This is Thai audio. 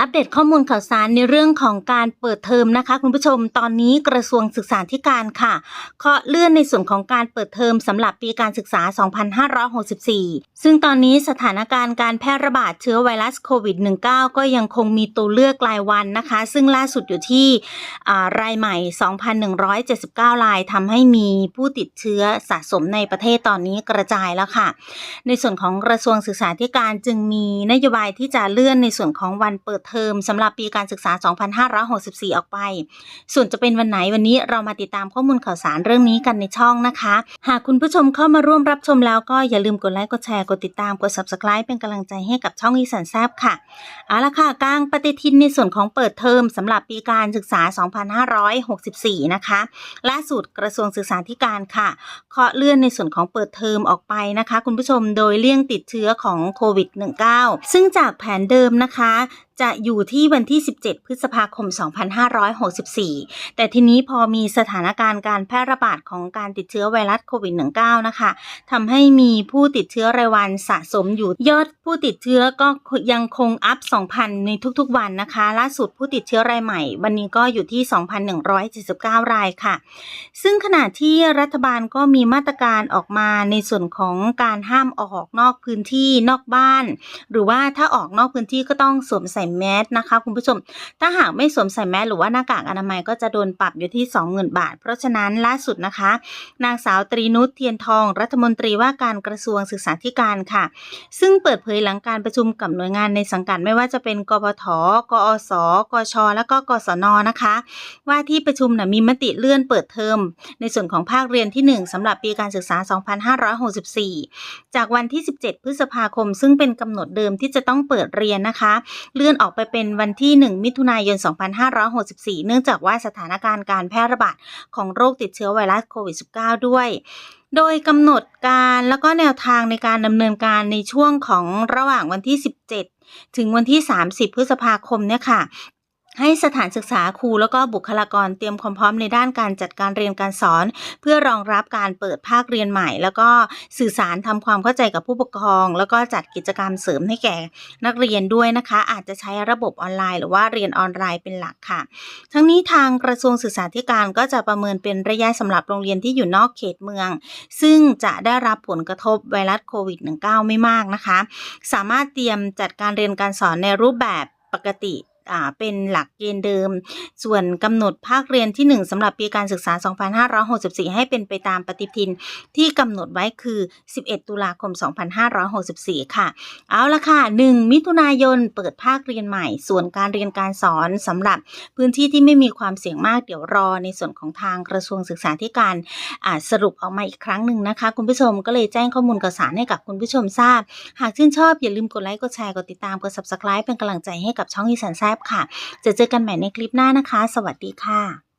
อัปเดตข้อมูลข่าวสารในเรื่องของการเปิดเทอมนะคะ คุณผู้ชมตอนนี้กระทรวงศึกษาธิการค่ะเคาะเลื่อนในส่วนของการเปิดเทอมสำหรับปีการศึกษา 2564 ซึ่งตอนนี้สถานการณ์การแพร่ระบาดเชื้อไวรัสโควิด -19 ก็ยังคงมีตัวเลือกรายวันนะคะ ซึ่งล่าสุดอยู่ที่รายใหม่ 2,179 รายทำให้มีผู้ติดเชื้อสะสมในประเทศตอนนี้กระจายแล้วค่ะ ในส่วนของกระทรวงศึกษาธิการจึงมีนโยบายที่จะเลื่อนในส่วนของวันเปิดเทอมสำหรับปีการศึกษา 2564 ออกไป ส่วนจะเป็นวันไหนวันนี้เรามาติดตามข้อมูลข่าวสารเรื่องนี้กันในช่องนะคะ หากคุณผู้ชมเข้ามาร่วมรับชมแล้วก็อย่าลืมกดไลค์กดแชร์กดติดตามกด subscribe เป็นกำลังใจให้กับช่องอีสานแซบค่ะเอาละค่ะกลางปฏิทินในส่วนของเปิดเทอมสำหรับปีการศึกษา 2564 นะคะล่าสุดกระทรวงศึกษาธิการค่ะเคาะเลื่อนในส่วนของเปิดเทอมออกไปนะคะ คุณผู้ชมโดยเลี่ยงติดเชื้อของโควิด -19 ซึ่งจากแผนเดิมนะคะ จะอยู่ที่วันที่ 17 พฤษภาคม 2564 แต่ทีนี้พอมีสถานการณ์การแพร่ระบาดของการติดเชื้อไวรัสโควิด -19 นะคะทำให้มีผู้ติดเชื้อรายวันสะสมอยู่ยอดผู้ติดเชื้อก็ยังคงอัพ 2,000 ในทุกๆ วันนะคะ ล่าสุดผู้ติดเชื้อรายใหม่ วันนี้ก็อยู่ที่ 2,179 รายค่ะ ซึ่งขณะที่รัฐบาลก็มีมาตรการออกมาในส่วนของการห้ามออกนอกพื้นที่นอกบ้าน หรือว่าถ้าออกนอกพื้นที่ก็ต้องสวมใส่แมสนะคะ คุณผู้ชม ถ้าหากไม่สวมใส่แมสหรือว่าหน้ากากอนามัยก็จะโดนปรับอยู่ที่ 20,000 บาท เพราะฉะนั้นล่าสุดนะคะ นางสาวตรีนุชเทียนทอง รัฐมนตรีว่าการกระทรวงศึกษาธิการค่ะ ซึ่งเปิดเผยหลังการประชุมกับหน่วยงานในสังกัดไม่ว่าจะเป็นกปทกอสกช และก็กศนนะคะ ว่าที่ประชุมนะมีมติเลื่อนเปิดเทอมในส่วนของภาคเรียนที่ 1สำหรับปีการศึกษา 2564 จากวันที่ 17 พฤษภาคม ซึ่งเป็นกำหนดเดิมที่จะต้องเปิดเรียนนะคะ เลื่อนออกไปเป็นวันที่ 1 มิถุนายน 2564 เนื่องจากว่าสถานการณ์การแพร่ระบาดของโรคติดเชื้อไวรัสโควิด -19 ด้วยโดยกำหนดการแล้วก็แนวทางในการดำเนินการในช่วงของระหว่างวันที่ 17 ถึงวันที่ 30 พฤษภาคมเนี่ยค่ะ ให้สถานศึกษาครูแล้วก็บุคลากรเตรียมความพร้อมในด้านการจัดการเรียนการสอน เพื่อรองรับการเปิดภาคเรียนใหม่ แล้วก็สื่อสารทำความเข้าใจกับผู้ปกครอง แล้วก็จัดกิจกรรมเสริมให้แก่นักเรียนด้วยนะคะ อาจจะใช้ระบบออนไลน์หรือว่าเรียนออนไลน์เป็นหลักค่ะ ทั้งนี้ทางกระทรวงศึกษาธิการก็จะประเมินเป็นระยะสำหรับโรงเรียนที่อยู่นอกเขตเมือง ซึ่งจะได้รับผลกระทบไวรัสโควิด -19 ไม่มากนะคะ สามารถเตรียมจัดการเรียนการสอนในรูปแบบปกติ เป็นหลักเกณฑ์เดิม ส่วนกำหนดภาคเรียนที่ 1สำหรับปีการศึกษา 2564 ให้เป็นไปตามปฏิทินที่กำหนดไว้คือ 11 ตุลาคม 2564 ค่ะ เอาละค่ะ 1 มิถุนายนเปิดภาคเรียนใหม่ ส่วนการเรียนการสอนสำหรับพื้นที่ที่ไม่มีความเสี่ยงมากเดี๋ยวรอในส่วนของทางกระทรวงศึกษาธิการสรุปออกมาอีกครั้งหนึ่งนะคะ คุณผู้ชมก็เลยแจ้งข้อมูลข่าวสารให้กับคุณผู้ชมทราบ หากชื่นชอบอย่าลืมกดไลค์กดแชร์กดติดตามกด subscribe เป็นกำลังใจให้กับช่องอีสานแซบค่ะ จะเจอกันใหม่ในคลิปหน้านะคะ สวัสดีค่ะ